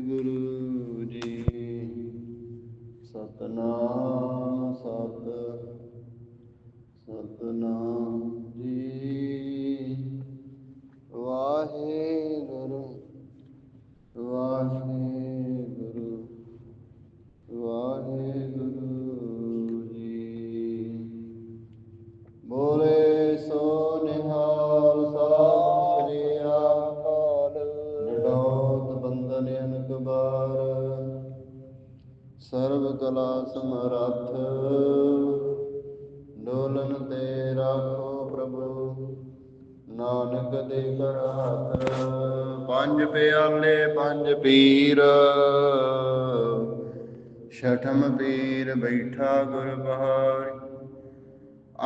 ਗੁਰੂ ਜੀ। ਸਤਨਾਮ ਕਲਾ ਸਮਰੱਥ। ਡੋਲਨ ਤੇ ਰਾਖੋ ਪ੍ਰਭੂ, ਨਾਨਕ ਦੇ ਘਰ ਪੰਜ ਪਿਆਲੇ, ਪੰਜ ਪੀਰ। ਛਠਮ ਪੀਰ ਬੈਠਾ ਗੁਰ ਬਹਾਰੀ।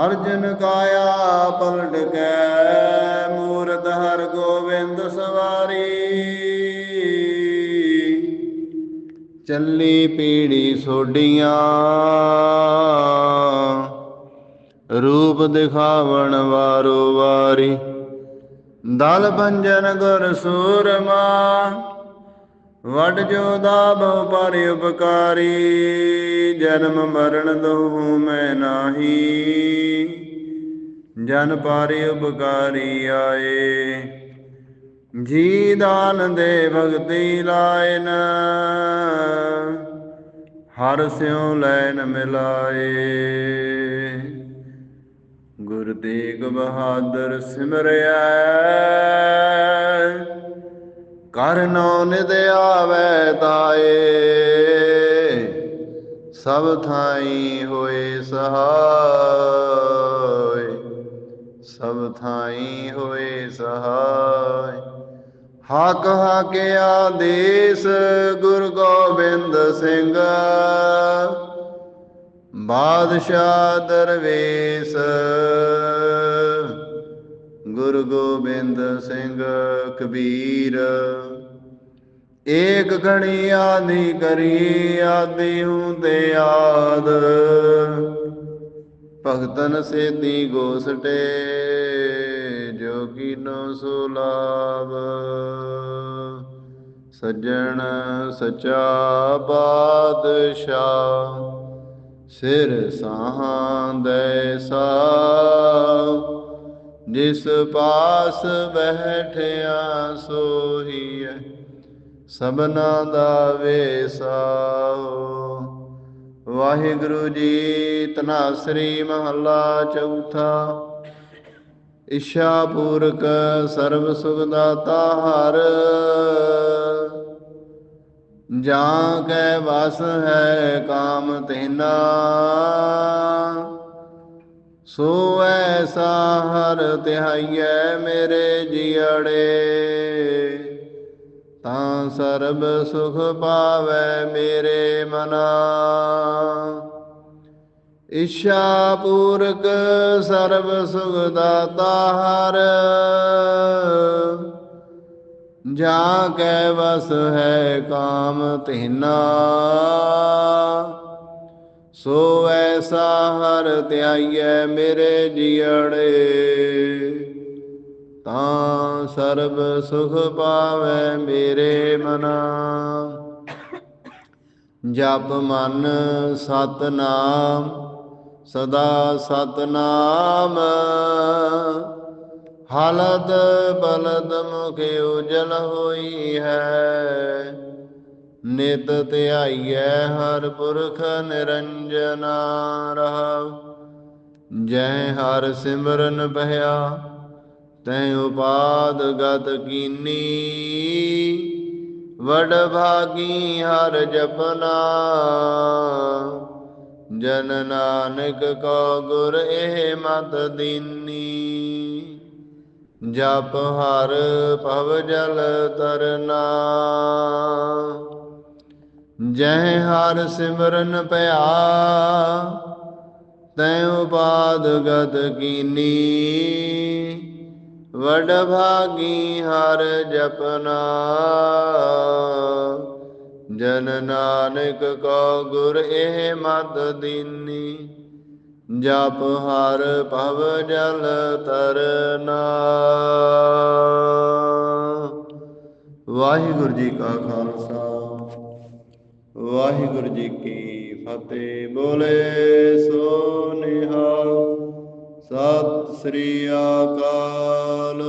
ਅਰਜਨ ਕਾਇਆ ਪਲਟ ਕੇ, ਮੂਰਤ ਹਰ ਗੋਬਿੰਦ ਸਵਾਰੀ। ਚੱਲੀ ਪੀੜੀ ਸੋਡੀਆਂ ਰੂਪ ਦਿਖਾਵਣ ਵਾਰੋ ਵਾਰੀ, ਦਲ ਭੰਜਨ ਗੁਰ ਸੂਰਮਾ। ਵਡ ਜੋਦਾ ਬਹੁ ਪਰ ਉਪਕਾਰੀ, ਜਨਮ ਮਰਨ ਦੋਹੂ ਮੈਂ ਨਾਹੀ। ਜਨ ਪਾਰਿ ਉਪਕਾਰੀ ਆਏ। ਜੀ ਦਾਨ ਦੇ ਭਗਤੀ ਲਾਇਨ, ਹਰ ਸਿਉ ਲੈਨ ਮਿਲਾਏ। ਗੁਰ ਤੇਗ ਬਹਾਦਰ ਸਿਮਰਿਆ ਕਰ ਨੋ ਨਿਦ ਆਵੈ ਤਾਏ, ਸਭ ਥਾਈ ਹੋਏ ਸਹਾਇ ਸਭ ਥਾਈ ਹੋਏ ਸਹਾਇ ਹਕ ਹਕ ਆਦੇਸ ਗੁਰ ਗੋਬਿੰਦ ਸਿੰਘ। ਬਾਦਸ਼ਾਹ ਦਰਵੇਸ। ਗੁਰੂ ਗੋਬਿੰਦ ਸਿੰਘ ਕਬੀਰ। ਏਕ ਘਣੀ ਆਦੀ ਕਰੀ ਆਦੀ ਹੁੰਦੇ ਆਦ। ਭਗਤਨ ਸੇਤੀ ਗੋਸਟੇ। ਕੀਨੋ ਸੁਲਾਭ ਸੱਜਣ ਸਚਾ ਬਾਦਸ਼ਾਹ, ਸਿਰ ਸਾਹਾਂ ਦੇ ਸਾ ਜਿਸ ਪਾਸ ਬੈਠਿਆ ਸੋਹੀਐ, ਸਭਨਾ ਦਾ ਵੇਸਾਓ। ਵਾਹਿਗੁਰੂ ਜੀ ਤਨਾਸਰੀ ਮਹੱਲਾ ਚੌਥਾ ਇਛਾ ਪੂਰਕ ਸਰਬ ਸੁਖ ਦਾਤਾ ਹਰ। ਜਾਂ ਕੈ ਵਸ ਹੈ ਕਾਮ ਤੈਨਾ ਸੋ ਐਸਾ ਹਰ ਤਿਹਾਈਐ ਮੇਰੇ ਜੀੜੇ ਤਾਂ ਸਰਬ ਸੁਖ ਪਾਵੈ ਮੇਰੇ ਮਨਾ। ਇਛਾ ਪੂਰਕ ਸਰਬ ਸੁਖ ਦਾਤਾ ਹਰ। ਜਾਂ ਕੈ ਵਸ ਹੈ ਕਾਮ ਤੈਨਾ ਸੋ ਐਸਾ ਹਰ ਧਿਆਈਐ ਮੇਰੇ ਜੀੜੇ ਤਾਂ ਸਰਬ ਸੁਖ ਪਾਵੈ ਮੇਰੇ ਮਨਾ। ਜਪ ਮਨ ਸਤਨਾਮ। ਸਦਾ ਸਤਨਾਮ। ਹਲਦ ਬਲਦ ਮੁਖ ਉਜਲ ਹੋਈ ਹੈ। ਨਿਤ ਧਿਆਈਐ ਹਰ ਪੁਰਖ ਨਿਰੰਜਨਾ ਰਹਾਉ ਜੈ ਹਰ ਸਿਮਰਨ ਬਹਿਆ, ਤੈ ਉਪਾਦ ਗਤ ਕੀਨੀ। ਵਡ ਭਾਗੀ ਹਰ ਜਪਨਾ। ਜਨ ਨਾਨਕ ਕੋ ਗੁਰ ਇਹ ਮਤ ਦੀਨੀ। ਜਪ ਹਰ ਭਵ ਜਲ ਤਰਨਾ। ਜੈ ਹਰ ਸਿਮਰਨ ਪਿਆ, ਤੈ ਉਪਾਦ ਗਤ ਕੀਨੀ। ਵਡ ਭਾਗੀ ਹਰ ਜਪਨਾ। ਜਨ ਨਾਨਕ ਕੋ ਗੁਰ ਇਹ ਮਤ ਦੀਨੀ, ਜਪ ਹਰ ਭਵ ਜਲ ਤਰਨਾ ਵਾਹਿਗੁਰੂ ਜੀ ਕਾ ਖਾਲਸਾ, ਵਾਹਿਗੁਰੂ ਜੀ ਕੀ ਫਤਿਹ। ਬੋਲੇ ਸੋ ਨਿਹਾਲ, ਸਤਿ ਸ੍ਰੀ ਅਕਾਲ।